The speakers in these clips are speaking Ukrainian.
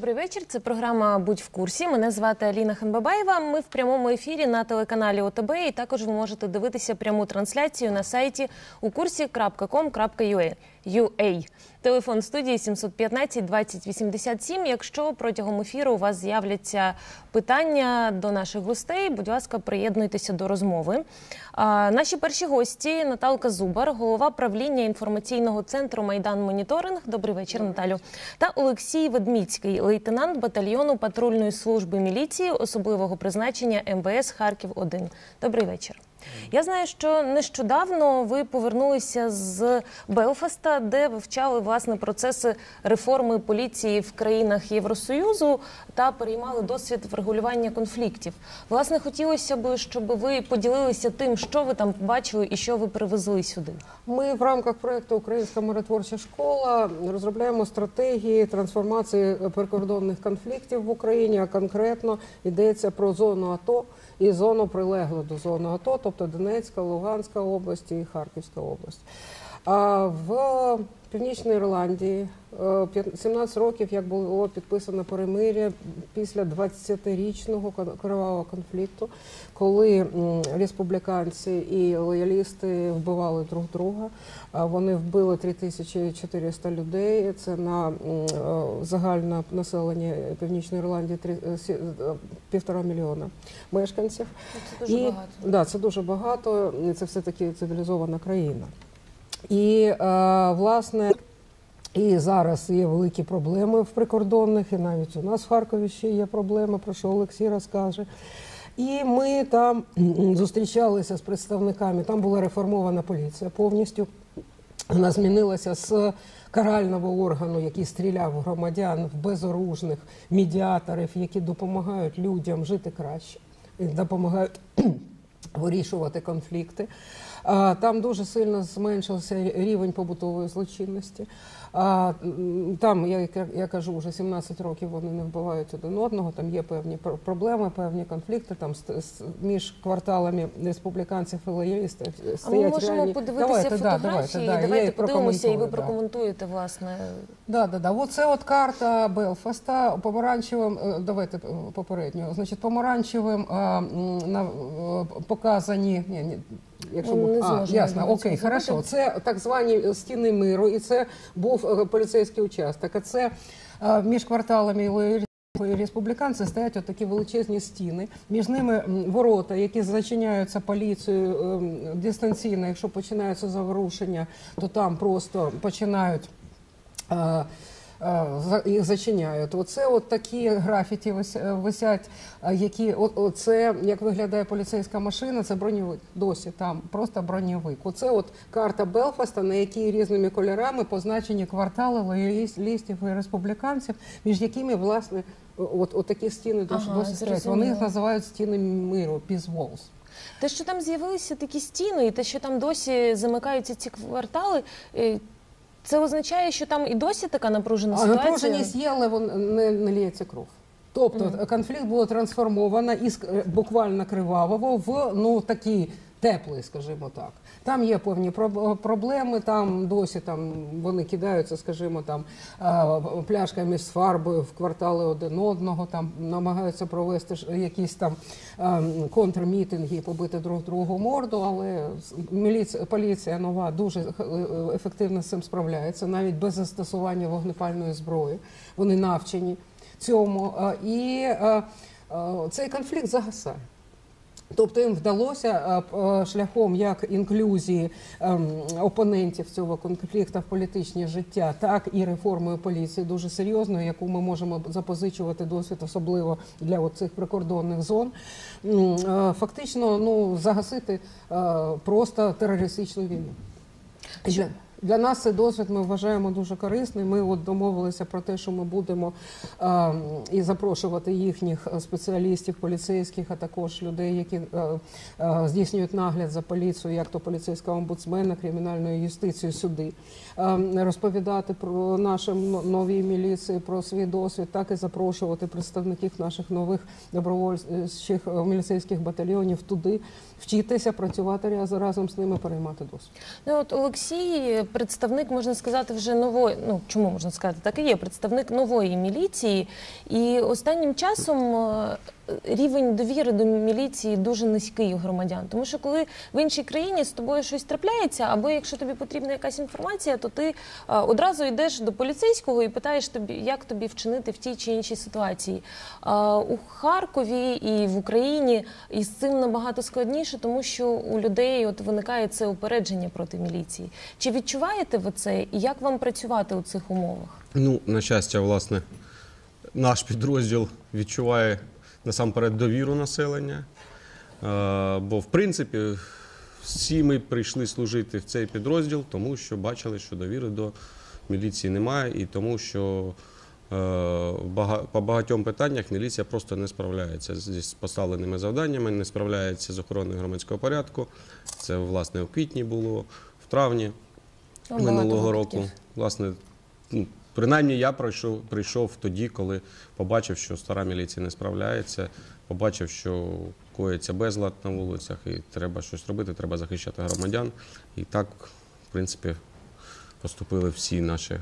Добрий вечір. Це програма Будь в курсі. Мене звати Аліна Ханбабаєва. Ми в прямому ефірі на телеканалі ОТБ. І також ви можете дивитися пряму трансляцію на сайті у. UA. Телефон студії 715 20 87. Якщо протягом ефіру у вас з'являться питання до наших гостей, будь ласка, приєднуйтеся до розмови. А, наші перші гості Наталка Зубар, голова правління інформаційного центру Майдан Моніторинг. Добрий вечір, Наталю. Та Олексій Ведміцький, лейтенант батальйону патрульної служби міліції особливого призначення МВС Харків 1 Добрий вечір. Я знаю, що нещодавно ви повернулися з Белфаста, де вивчали власне процеси реформи поліції в країнах Євросоюзу та переймали досвід врегулювання конфліктів. Власне, хотілося б, щоб ви поділилися тим, що ви там побачили і що ви привезли сюди. Ми в рамках проекту Українська миротворча школа розробляємо стратегії трансформації прикордонних конфліктів в Україні. А конкретно йдеться про зону АТО і зону прилеглу до зони АТО, тобто Донецька, Луганська області і Харківська область. А в Північній Ірландії е, 17 років, як було підписано перемир'я після 20-річного кривавого конфлікту, коли республіканці і лоялісти вбивали друг друга. Вони вбили 3400 людей. Це на е, загальне населення Північної Ірландії е, е, півтора мільйона мешканців. Це дуже і, багато. Да, це дуже багато. Це все таки цивілізована країна. І е, власне. І зараз є великі проблеми в прикордонних, і навіть у нас в Харкові ще є проблеми, про що Олексій розкаже. І ми там зустрічалися з представниками. Там була реформована поліція повністю. Вона змінилася з карального органу, який стріляв громадян, в безоружних медіаторів, які допомагають людям жити краще допомагають вирішувати конфлікти. Там дуже сильно зменшився рівень побутової злочинності. Там, я, я кажу, вже 17 років вони не вбивають один одного. Там є певні пр- проблеми, певні конфлікти. Там між кварталами республіканців і лоялістів А ми можемо реальні... подивитися Давайте, фотографії. давайте, да, давайте їх подивимося, і ви да. прокоментуєте власне. Да, да, да. Оце от карта Белфаста помаранчевим. е, Давайте е, попередньо. Значить, помаранчевим е, на, показані. Ні, ні. Якщо Ну, ми- не а, ясно, окей, хорошо. Це так звані стіни миру, і це був е, поліцейський участок. А це е, між кварталами республіканці стоять от такі величезні стіни. Між ними ворота, які зачиняються поліцією ем, дистанційно. Якщо починаються заворушення, то там просто починають. Е, е, за- Їх зачиняють. Оце от такі графіті е, висять, е, які оце як виглядає поліцейська машина, це броньовик. Досі там просто броньовик. Оце от карта Белфаста, на якій різними кольорами позначені квартали лоялістів і республіканців, між якими власне от, от такі стіни Ага, досі стоять. Вони їх називають стіни миру, peace walls. Те, що там з'явилися такі стіни, і те, що там досі замикаються ці квартали, це означає, що там і досі така напружена А ситуація. напруженість є, але вон не, не ліється кров. Тобто конфлікт було трансформовано із е, буквально кривавого в ну такий теплий, скажімо так. Там є певні проблеми. Там досі там вони кидаються, скажімо, там е, пляшками з фарбою в квартали один одного. Там намагаються провести якісь там е, контрмітинги, побити друг другу морду. Але міліція поліція нова дуже е, ефективно з цим справляється, навіть без застосування вогнепальної зброї. Вони навчені цьому. І цей конфлікт загасає. Тобто їм вдалося шляхом як інклюзії ем, опонентів цього конфлікту в політичне життя, так і реформою поліції дуже серйозною, яку ми можемо запозичувати досвід, особливо для цих прикордонних зон. Фактично, ну загасити просто терористичну війну. Для, нас цей досвід ми вважаємо дуже корисним. Ми от домовилися про те, що ми будемо е, і запрошувати їхніх е, спеціалістів, поліцейських, а також людей, які е, е, здійснюють нагляд за поліцією, як то поліцейського омбудсмена, кримінальної юстиції сюди, е, розповідати про наші нові міліції, про свій досвід, так і запрошувати представників наших нових добровольчих е, міліцейських батальйонів туди, вчитися працювати раз- разом з ними, переймати досвід. Ну, от Олексій представник, можна сказати, вже нової. Ну чому можна сказати, так і є представник нової міліції. І останнім часом е, рівень довіри до міліції дуже низький у громадян. Тому що коли в іншій країні з тобою щось трапляється, або якщо тобі потрібна якась інформація, то ти одразу йдеш до поліцейського і питаєш тобі, як тобі вчинити в тій чи іншій ситуації. У Харкові і в Україні із цим набагато складніше, тому що у людей от виникає це упередження проти міліції. Чи відчуваєте ви це? І як вам працювати у цих умовах? Ну, на щастя, власне, наш підрозділ відчуває насамперед довіру населення. Е, Бо, в принципі, всі ми прийшли служити в цей підрозділ, тому що бачили, що довіри до міліції немає, і тому що е, по багатьом питаннях міліція просто не справляється з поставленими завданнями, не справляється з охороною громадського порядку. Це, власне, у квітні було, в травні Ну, минулого року. Власне, ну, принаймні я прийшов, прийшов тоді, коли побачив, що стара міліція не справляється, побачив, що коїться безлад на вулицях, і треба щось робити, треба захищати громадян. І так, в принципі, поступили всі наші е,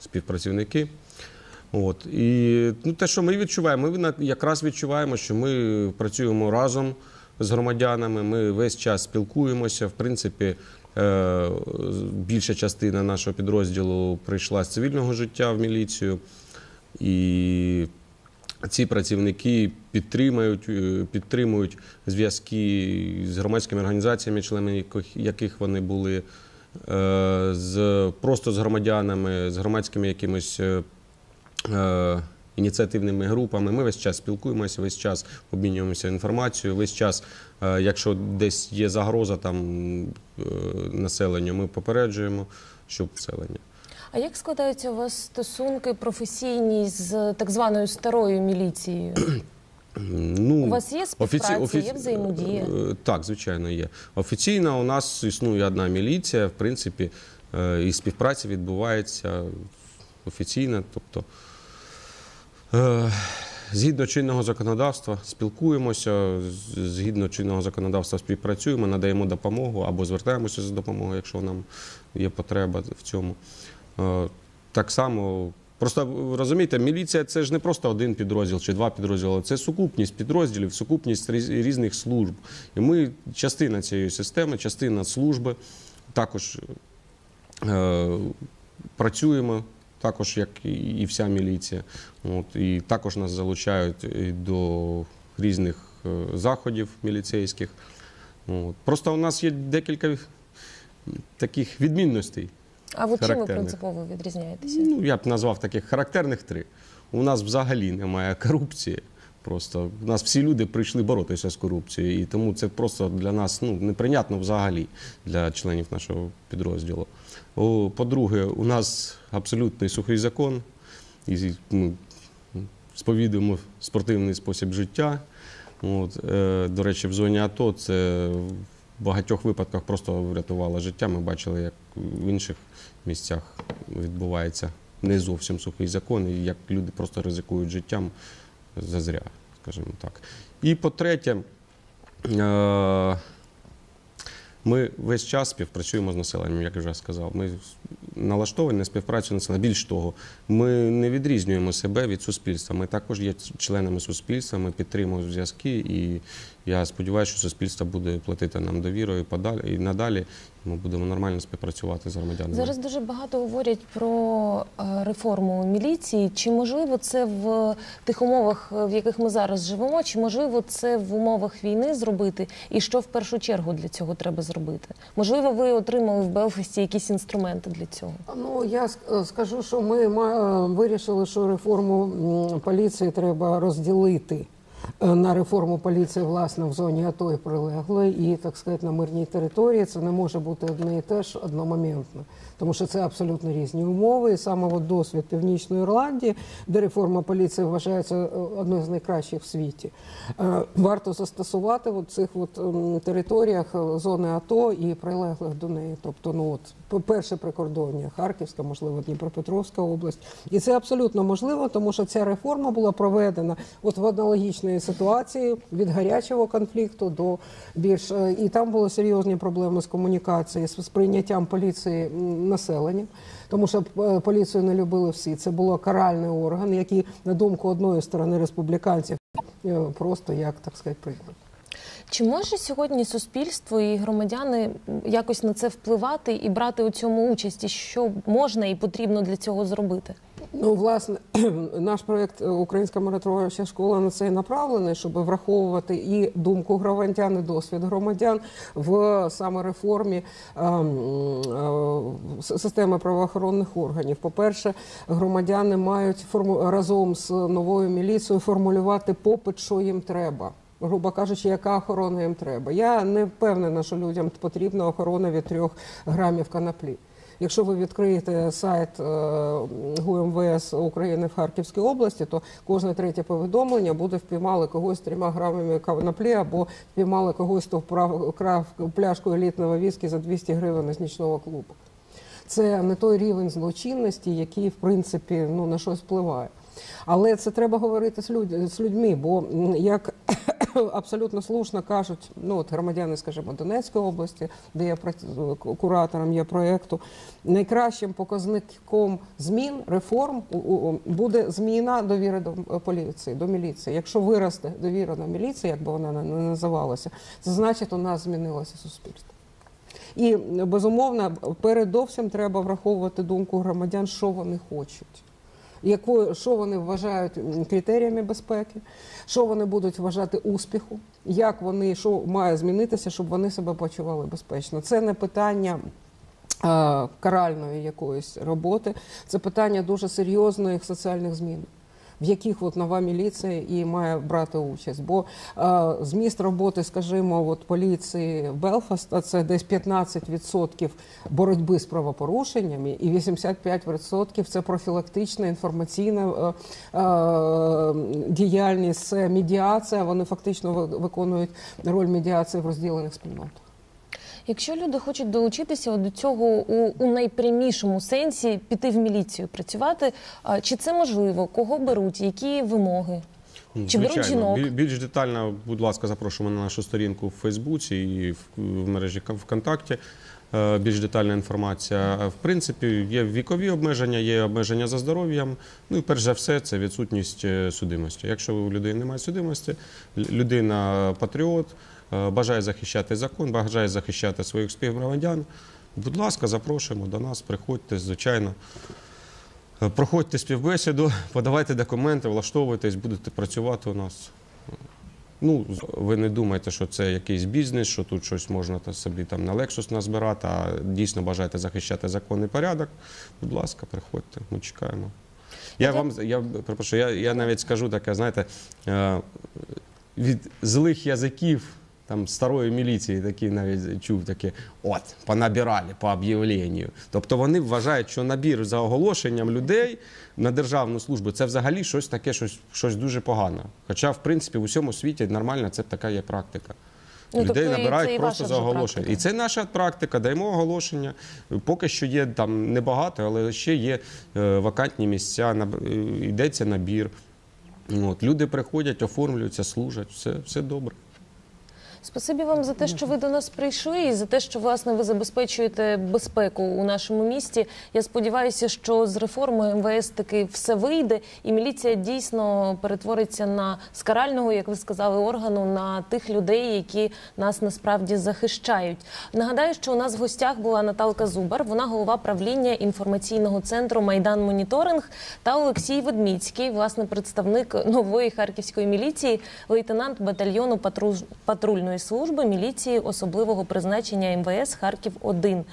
співпрацівники. От. І ну, те, що ми відчуваємо, ми якраз відчуваємо, що ми працюємо разом з громадянами, ми весь час спілкуємося. В принципі, більша частина нашого підрозділу прийшла з цивільного життя в міліцію. І ці працівники підтримують, е, підтримують зв'язки з громадськими організаціями, членами яких- вони були, е, з, просто з громадянами, з громадськими якимось е, е, ініціативними групами. Ми весь час спілкуємося, весь час обмінюємося інформацією, весь час, е, якщо десь є загроза там е, населенню, ми попереджуємо, щоб населення. А як складаються у вас стосунки професійні з так званою старою міліцією? Ну, У вас є співпраця, є взаємодія? Е, Так, звичайно, є. Офіційно у нас існує одна міліція, в принципі, е, і співпраця відбувається офіційно. Тобто, е, згідно чинного законодавства, спілкуємося, згідно чинного законодавства співпрацюємо, надаємо допомогу або звертаємося за допомогою, якщо нам є потреба в цьому. Е, Так само. Просто розумієте, міліція це ж не просто один підрозділ чи два підрозділи, це сукупність підрозділів, сукупність різних служб. І ми частина цієї системи, частина служби. Також е, працюємо, також як і- вся міліція. От, і також нас залучають і до різних е, заходів міліцейських. От. Просто у нас є декілька таких відмінностей. А ви чим ви принципово відрізняєтеся? Ну, я б назвав таких характерних три. У нас взагалі немає корупції. Просто у нас всі люди прийшли боротися з корупцією, і тому це просто для нас ну, неприйнятно взагалі для членів нашого підрозділу. По-друге, у нас абсолютний сухий закон, і ми сповідуємо спортивний спосіб життя. От, е, до речі, в зоні АТО це в багатьох випадках просто врятувало життя. Ми бачили, як в інших місцях відбувається не зовсім сухий закон, і як люди просто ризикують життям зазря, скажімо так. І по-третє, е, ми весь час співпрацюємо з населенням, як я вже сказав. Ми налаштовані на співпрацю населення. Більш того, ми не відрізнюємо себе від суспільства. Ми також є членами суспільства, ми підтримуємо зв'язки, і я сподіваюся, що суспільство буде платити нам довірою подалі і надалі. Ми будемо нормально співпрацювати з громадянами. Зараз дуже багато говорять про е, реформу міліції. Чи можливо це в тих умовах, е, в яких ми зараз живемо? Чи можливо це в умовах війни зробити? І що в першу чергу для цього треба зробити? Можливо, ви отримали в Белфасті якісь інструменти для цього? Ну я скажу, що ми ма- вирішили, що реформу поліції треба розділити е, на реформу поліції власне в зоні АТО і прилеглої, і так сказати на мирній території. Це не може бути одне і те ж одномоментно. Тому що це абсолютно різні умови. І саме от досвід Північної Ірландії, де реформа поліції вважається е, одною з найкращих в світі, е, варто застосувати в цих от ем, територіях е, зони АТО і прилеглих до неї. Тобто, ну от по- перше прикордоння, Харківська, можливо, Дніпропетровська область. І це абсолютно можливо, тому що ця реформа була проведена от в аналогічної ситуації від гарячого конфлікту до більш і там були серйозні проблеми з комунікацією, з сприйняттям поліції населенням. Тому що е, поліцію не любили всі. Це було каральний орган, який, на думку одної сторони республіканців, е, просто як так сказати, приклад. Чи може сьогодні суспільство і громадяни якось на це впливати і брати у цьому участь? І що можна і потрібно для цього зробити? Ну, власне, наш проєкт е, Українська миротворча школа на це і направлений, щоб враховувати і думку громадян, і досвід громадян в саме реформі ем, е, системи правоохоронних органів. По-перше, громадяни мають форму разом з новою міліцією формулювати попит, що їм треба. Грубо кажучи, яка охорона їм треба. Я не впевнена, що людям потрібна охорона від трьох грамів канаплі. Якщо ви відкриєте сайт е, ГУМВС України в Харківській області, то кожне третє повідомлення буде впіймали когось трьома грамами канаплі або впіймали когось, хто вправ крав пляшку елітного віскі за 200 гривень з нічного клубу. Це не той рівень злочинності, який в принципі ну на щось впливає. Але це треба говорити з людьми, бо як абсолютно слушно кажуть, ну от громадяни, скажімо, Донецької області, де я працю- куратором є проєкту, найкращим показником змін реформ буде зміна довіри до е, поліції, до міліції. Якщо виросте довіра до міліції, як би вона не називалася, це значить, у нас змінилося суспільство. І безумовно, передовсім треба враховувати думку громадян, що вони хочуть. Якою, що вони вважають критеріями безпеки, що вони будуть вважати успіху, як вони що має змінитися, щоб вони себе почували безпечно. Це не питання каральної якоїсь роботи, це питання дуже серйозних соціальних змін. В яких от нова міліція і має брати участь, бо е, зміст роботи, скажімо, от поліції Белфаста це десь 15% боротьби з правопорушеннями, і 85% це профілактична інформаційна е, е, діяльність, це медіація. Вони фактично ви- виконують роль медіації в розділених спільнотах. Якщо люди хочуть долучитися до цього у, у найпрямішому сенсі піти в міліцію працювати, чи це можливо? Кого беруть? Які вимоги? Чи беруть жінок? Більш детально, будь ласка, запрошуємо на нашу сторінку в Фейсбуці і в, мережі Кон- ВКонтакті. Е, Більш детальна інформація. В принципі, є вікові обмеження, є обмеження за здоров'ям. Ну і перш за все, це відсутність е, судимості. Якщо у людини немає судимості, людина патріот, бажає захищати закон, бажає захищати своїх співгромадян. Будь ласка, запрошуємо до нас, приходьте, звичайно. Е, Проходьте співбесіду, подавайте документи, влаштовуйтесь, будете працювати у нас. Ну, ви не думайте, що це якийсь бізнес, що тут щось можна собі там на Lexus назбирати, а дійсно бажаєте захищати законний порядок. Будь ласка, приходьте, ми чекаємо. Я вам я я, я навіть скажу таке, знаєте, е, від злих язиків. Там старої міліції такі навіть чув таке, от, понабирали по об'явленню. Тобто вони вважають, що набір за оголошенням людей на державну службу це взагалі щось таке, щось, щось дуже погане. Хоча, в принципі, в усьому світі нормально це така є практика. Ну, Людей тобто набирають і просто за оголошення. практика. І це наша практика, даємо оголошення. Поки що є там небагато, але ще є е, вакантні місця, наб- е, йдеться набір. От, люди приходять, оформлюються, служать, все, все добре. Спасибі вам за те, що ви до нас прийшли, і за те, що власне ви забезпечуєте безпеку у нашому місті. Я сподіваюся, що з реформою МВС таки все вийде, і міліція дійсно перетвориться на з карального, як ви сказали, органу на тих людей, які нас насправді захищають. Нагадаю, що у нас в гостях була Наталка Зубар, вона голова правління інформаційного центру Майдан Моніторинг та Олексій Ведміцький, власне, представник нової харківської міліції, лейтенант батальйону патруж- патрульної служби міліції особливого призначення МВС Харків 1